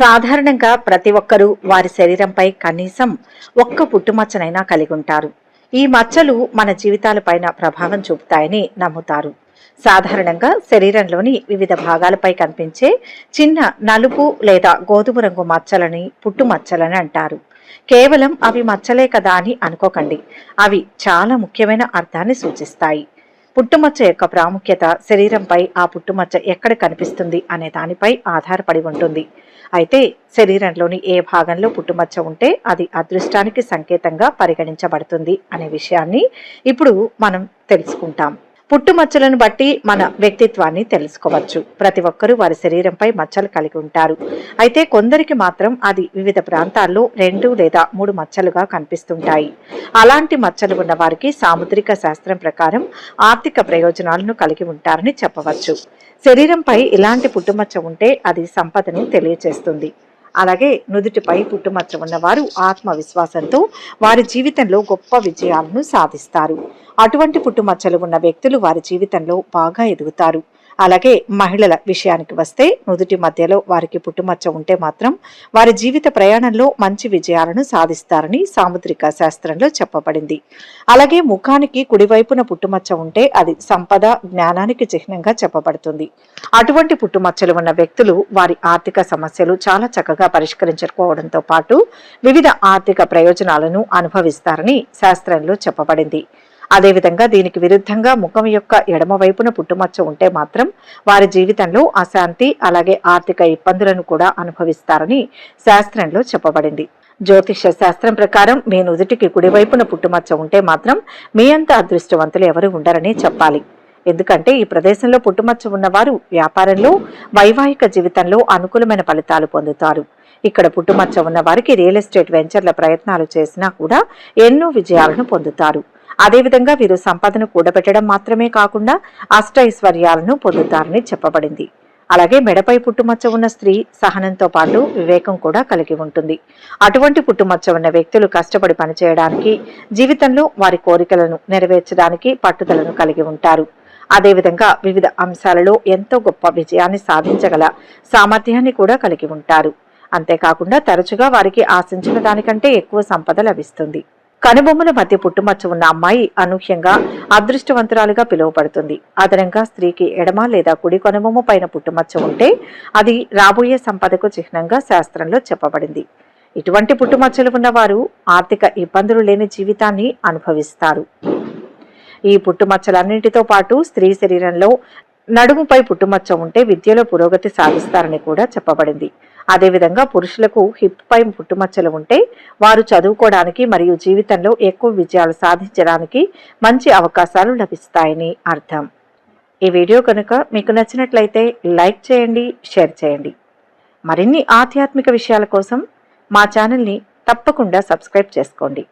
సాధారణంగా ప్రతి ఒక్కరూ వారి శరీరంపై కనీసం ఒక్క పుట్టుమచ్చనైనా కలిగి ఉంటారు. ఈ మచ్చలు మన జీవితాలపైన ప్రభావం చూపుతాయని నమ్ముతారు. సాధారణంగా శరీరంలోని వివిధ భాగాలపై కనిపించే చిన్న నలుపు లేదా గోధుమ రంగు మచ్చలని పుట్టుమచ్చలని అంటారు. కేవలం అవి మచ్చలే కదా అని అనుకోకండి. అవి చాలా ముఖ్యమైన అర్థాన్ని సూచిస్తాయి. పుట్టుమచ్చ యొక్క ప్రాముఖ్యత శరీరంపై ఆ పుట్టుమచ్చ ఎక్కడ కనిపిస్తుంది అనే దానిపై ఆధారపడి ఉంటుంది. అయితే శరీరంలోని ఏ భాగంలో పుట్టుమచ్చ ఉంటే అది అదృష్టానికి సంకేతంగా పరిగణించబడుతుంది అనే విషయాన్ని ఇప్పుడు మనం తెలుసుకుంటాం. పుట్టుమచ్చలను బట్టి మన వ్యక్తిత్వాన్ని తెలుసుకోవచ్చు. ప్రతి ఒక్కరూ వారి శరీరంపై మచ్చలు కలిగి ఉంటారు. అయితే కొందరికి మాత్రం అది వివిధ ప్రాంతాల్లో రెండు లేదా మూడు మచ్చలుగా కనిపిస్తుంటాయి. అలాంటి మచ్చలు ఉన్న వారికి సాముద్రిక శాస్త్రం ప్రకారం ఆర్థిక ప్రయోజనాలను కలిగి ఉంటారని చెప్పవచ్చు. శరీరంపై ఇలాంటి పుట్టుమచ్చ ఉంటే అది సంపదను తెలియచేస్తుంది. అలాగే నుదుటిపై పుట్టుమచ్చ ఉన్నవారు ఆత్మవిశ్వాసంతో వారి జీవితంలో గొప్ప విజయాలను సాధిస్తారు. అటువంటి పుట్టుమచ్చలు ఉన్న వ్యక్తులు వారి జీవితంలో బాగా ఎదుగుతారు. అలాగే మహిళల విషయానికి వస్తే నుదుటి మధ్యలో వారికి పుట్టుమచ్చ ఉంటే మాత్రం వారి జీవిత ప్రయాణంలో మంచి విజయాలను సాధిస్తారని సాముద్రిక శాస్త్రంలో చెప్పబడింది. అలాగే ముఖానికి కుడివైపున పుట్టుమచ్చ ఉంటే అది సంపద జ్ఞానానికి చిహ్నంగా చెప్పబడుతుంది. అటువంటి పుట్టుమచ్చలు ఉన్న వ్యక్తులు వారి ఆర్థిక సమస్యలు చాలా చక్కగా పరిష్కరించుకోవడంతో పాటు వివిధ ఆర్థిక ప్రయోజనాలను అనుభవిస్తారని శాస్త్రంలో చెప్పబడింది. అదేవిధంగా దీనికి విరుద్ధంగా ముఖం యొక్క ఎడమ వైపున పుట్టుమచ్చ ఉంటే మాత్రం వారి జీవితంలో అశాంతి అలాగే ఆర్థిక ఇబ్బందులను కూడా అనుభవిస్తారని శాస్త్రంలో చెప్పబడింది. జ్యోతిష శాస్త్రం ప్రకారం మీ నుదుటికి కుడివైపున పుట్టుమచ్చ ఉంటే మాత్రం మీ అంత అదృష్టవంతులు ఎవరు ఉండరని చెప్పాలి. ఎందుకంటే ఈ ప్రదేశంలో పుట్టుమచ్చ ఉన్నవారు వ్యాపారంలో వైవాహిక జీవితంలో అనుకూలమైన ఫలితాలు పొందుతారు. ఇక్కడ పుట్టుమచ్చ ఉన్న వారికి రియల్ ఎస్టేట్ వెంచర్ల ప్రయత్నాలు చేసినా కూడా ఎన్నో విజయాలను పొందుతారు. అదేవిధంగా వీరు సంపదను కూడబెట్టడం మాత్రమే కాకుండా అష్టైశ్వర్యాలను పొందుతారని చెప్పబడింది. అలాగే మెడపై పుట్టుమచ్చ ఉన్న స్త్రీ సహనంతో పాటు వివేకం కూడా కలిగి ఉంటుంది. అటువంటి పుట్టుమచ్చ ఉన్న వ్యక్తులు కష్టపడి పనిచేయడానికి జీవితంలో వారి కోరికలను నెరవేర్చడానికి పట్టుదలను కలిగి ఉంటారు. అదేవిధంగా వివిధ అంశాలలో ఎంతో గొప్ప విజయాన్ని సాధించగల సామర్థ్యాన్ని కూడా కలిగి ఉంటారు. అంతేకాకుండా తరచుగా వారికి ఆశించిన దానికంటే ఎక్కువ సంపద లభిస్తుంది. కనుబొమ్మల మధ్య పుట్టుమచ్చ ఉన్న అమ్మాయి అనూహ్యంగా అదృష్టవంతురాలుగా పిలువబడుతుంది. అదనంగా స్త్రీకి ఎడమ లేదా కుడి కనుబొమ్మ పైన పుట్టుమచ్చ ఉంటే అది రాబోయే సంపదకు చిహ్నంగా శాస్త్రంలో చెప్పబడింది. ఇటువంటి పుట్టుమచ్చలు ఉన్నవారు ఆర్థిక ఇబ్బందులు లేని జీవితాన్ని అనుభవిస్తారు. ఈ పుట్టుమచ్చలన్నింటితో పాటు స్త్రీ శరీరంలో నడుముపై పుట్టుమచ్చ ఉంటే విద్యలో పురోగతి సాధిస్తారని కూడా చెప్పబడింది. అదేవిధంగా పురుషులకు హిప్ పై పుట్టుమచ్చలు ఉంటే వారు చదువుకోవడానికి మరియు జీవితంలో ఎక్కువ విజయాలు సాధించడానికి మంచి అవకాశాలు లభిస్తాయని అర్థం. ఈ వీడియో కనుక మీకు నచ్చినట్లయితే లైక్ చేయండి షేర్ చేయండి. మరిన్ని ఆధ్యాత్మిక విషయాల కోసం మా ఛానల్ని తప్పకుండా సబ్స్క్రైబ్ చేసుకోండి.